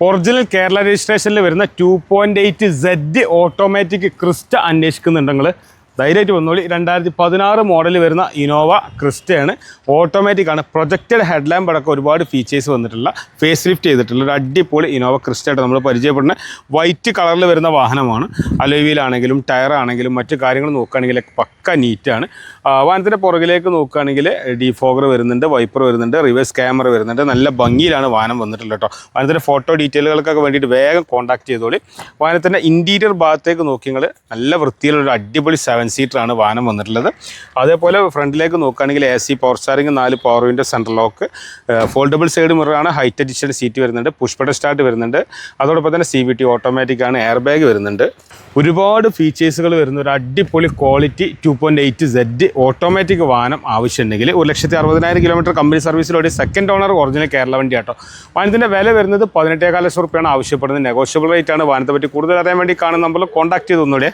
Original Kerala രജിസ്ട്രേഷനിൽ വരുന്ന two point eight Z automatic Crysta അന്വേഷിക്കുന്നുണ്ടെങ്കിൽ ധൈര്യമായിട്ട് വന്നോളി. രണ്ടായിരത്തി പതിനാറ് മോഡൽ വരുന്ന ഇനോവ ക്രിസ്റ്റയാണ്. ഓട്ടോമാറ്റിക് ആണ്. പ്രൊജക്റ്റഡ് ഹെഡ് ലാമ്പ് അടക്കം ഒരുപാട് ഫീച്ചേഴ്സ് വന്നിട്ടുള്ള ഫേസ് ലിഫ്റ്റ് ചെയ്തിട്ടുള്ള ഒരു അടിപൊളി ഇനോവ ക്രിസ്റ്റയായിട്ട് നമ്മൾ പരിചയപ്പെടുന്ന വൈറ്റ് കളറിൽ വരുന്ന വാഹനമാണ്. അലോവിയിലാണെങ്കിലും ടയർ ആണെങ്കിലും മറ്റു കാര്യങ്ങൾ നോക്കുകയാണെങ്കിൽ പക്ക നീറ്റാണ് വാഹനത്തിന്റെ പുറകിലേക്ക് നോക്കുകയാണെങ്കിൽ ഡിഫോഗർ വരുന്നുണ്ട് വൈപ്പർ വരുന്നുണ്ട് റിവേഴ്സ് ക്യാമറ വരുന്നുണ്ട്. നല്ല ഭംഗിയിലാണ് വാഹനം വന്നിട്ടുള്ളത് കേട്ടോ വാഹനത്തിന്റെ ഫോട്ടോ ഡീറ്റെയിലുകൾക്കൊക്കെ വേണ്ടിയിട്ട് വേഗം കോൺടാക്ട് ചെയ്തോളി. വാഹനത്തിന്റെ ഇന്റീരിയർ ഭാഗത്തേക്ക് നോക്കിയെങ്കിൽ നല്ല വൃത്തിയിലുള്ള അടിപൊളി സെവൻ സീറ്ററാണ് വാഹനം വന്നിട്ടുള്ളത്. അതേപോലെ ഫ്രണ്ടിലേക്ക് നോക്കുകയാണെങ്കിൽ എ സി പവർ സ്റ്റാറിംഗ് നാല് power window central lock foldable side മിററാണ് height adjustment seat വരുന്നുണ്ട്. പുഷ്പട സ്റ്റാർട്ട് വരുന്നുണ്ട്. അതോടൊപ്പം തന്നെ സി വി ടി ഓട്ടോമാറ്റിക് ആണ്. എയർ ബാഗ് വരുന്നുണ്ട്. ഒരുപാട് ഫീച്ചേഴ്സുകൾ വരുന്ന ഒരു അടിപൊളി quality two point eight Z automatic വാഹനം ആവശ്യമുണ്ടെങ്കിൽ ഒരു ലക്ഷത്തി അറുപതിനായിരം കിലോമീറ്റർ കമ്പനി സർവീസിലൂടെ സെക്കൻഡ് ഓണർ ഒറിജിനൽ കേരള വണ്ടി ആട്ടോ. വാഹനത്തിന്റെ വില വരുന്നത് പതിനെട്ടേകാല ലക്ഷം റുപ്യാണ്. ആവശ്യപ്പെടുന്നത് നെഗോഷ്യബിൾ റേറ്റ് ആണ്. വാഹനത്തെ പറ്റി കൂടുതൽ അറിയാൻ വേണ്ടി കാണുന്ന നമ്പറിൽ കോൺടാക്ട് ചെയ്ത് ഒന്നുകൂടെ.